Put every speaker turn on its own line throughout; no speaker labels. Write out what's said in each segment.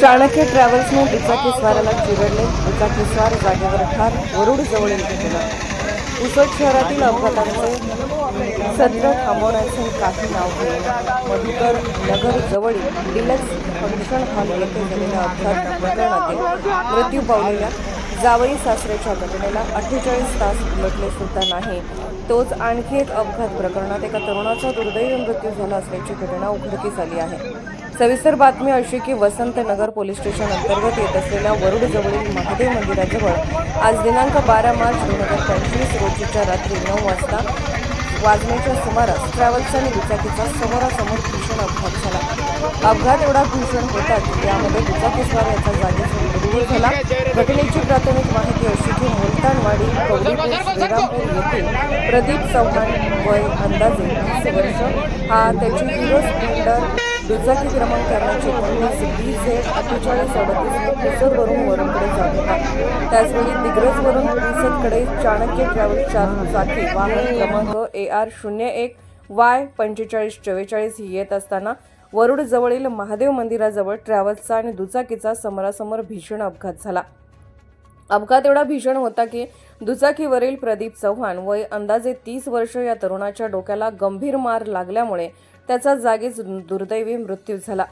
चाणक्य ट्रॅव्हल्सने दुचाकीस्वाराला चिरडले. दुचाकीस्वार जागेवर ठार वरुड जवळील घटना पुसद शहरातील अपघातांचे सत्र थांबवण्याचे काही नाव घेईना मधुकर नगर जवळील डिलक्स फंक्शन हॉल येथे झालेल्या अपघात प्रकरणातील मृत्यू पावलेल्या जावई सासऱ्याच्या घटनेला अठ्ठेचाळीस तास उलटले सुद्धा नाही. तोच आणखी एक अपघात प्रकरणात एका तरुणाचा दुर्दैवी मृत्यू झाला असल्याची घटना उघडकीस आली आहे. सविस्तर बातमी अशी की वसंतनगर पोलीस स्टेशन अंतर्गत येत असलेल्या वरुड जवळील महादेव मंदिराजवळ आज दिनांक बारा मार्च दोन हजार पंचवीस रोजीच्या रात्री नऊ वाजता वाजण्याच्या सुमारास ट्रॅव्हल्स आणि दुचाकीचा समोरासमोर भीषण अपघात झाला. अपघात एवढा भीषण होता की यामध्ये दुचाकीस्वार याचा जागीच मृत्यू झाला. घटनेची प्राथमिक माहिती अशी की मुलतानवाडी कवडीपूर श्रीरामपूर येथील प्रदीप चव्हाण वय अंदाजे वीस वर्ष. हा त्याची हिरो स्प्लेंडर दुचाकी क्रमांक करण्याची बी झेड अठ्ठेचाळीस अडतीस पुसदवरून वरूनकडे जात होता. त्याचवेळी दिग्रजवरून पुसदकडे चाणक्य ट्रॅव्हल चार चाकी वाहन क्रमांक ए आर शून्य एक वाय पंचेचाळीस चव्वेचाळीस ही येत असताना वरुड जवळील महादेव मंदिराजवळ ट्रॅव्हल्सचा आणि दुचाकीचा समोरासमोर भीषण अपघात झाला. अपघात एवढा भीषण होता की दुचाकीवरील प्रदीप चव्हाण वय अंदाजे तीस वर्ष या तरुणाच्या डोक्याला गंभीर मार लागल्यामुळे त्याचा जागीच दुर्दैवी मृत्यू झाला.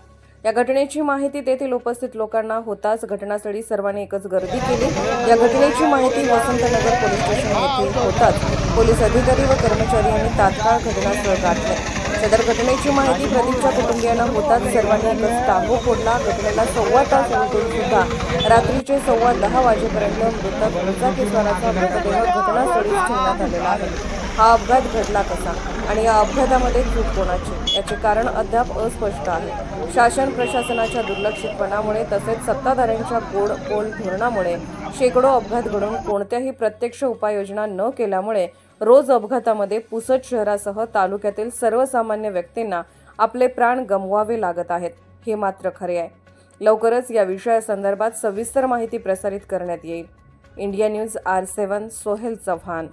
या घटनेची माहिती तेथील उपस्थित लोकांना होताच घटनास्थळी सर्वांनी एकच गर्दी केली. या घटनेची माहिती वसंतनगर पोलीस स्टेशन येथे होताच पोलीस अधिकारी व कर्मचारी यांनी तात्काळ घटनास्थळ गाठले. सदर घटनेची माहिती प्रदीपच्या कुटुंबियांना होताच सर्वांनी एकच टांबू फोडला. घटनेला सव्वा तास उलटून सुद्धा रात्रीचे सव्वा दहा वाजेपर्यंत मृतक दुचाकीस्वाराचा मृतदेह घटनास्थळीच ठेवण्यात आलेला आहे. हा अपघात घडला कसा? आणि या अपघातामध्ये चूक कोणाची? याचे कारण अद्याप अस्पष्ट आहे. शासन प्रशासनाच्या दुर्लक्षितपणामुळे तसेच सत्ताधाऱ्यांच्या गोड पोल धोरणामुळे शेकडो अपघात घडून कोणत्याही प्रत्यक्ष उपाययोजना न केल्यामुळे रोज अपघातामध्ये पुसद शहरासह तालुक्यातील सर्वसामान्य व्यक्तींना आपले प्राण गमवावे लागत आहेत. हे मात्र खरे आहे. लवकरच या विषयासंदर्भात सविस्तर माहिती प्रसारित करण्यात येईल. India news R seven Sohel Chavan.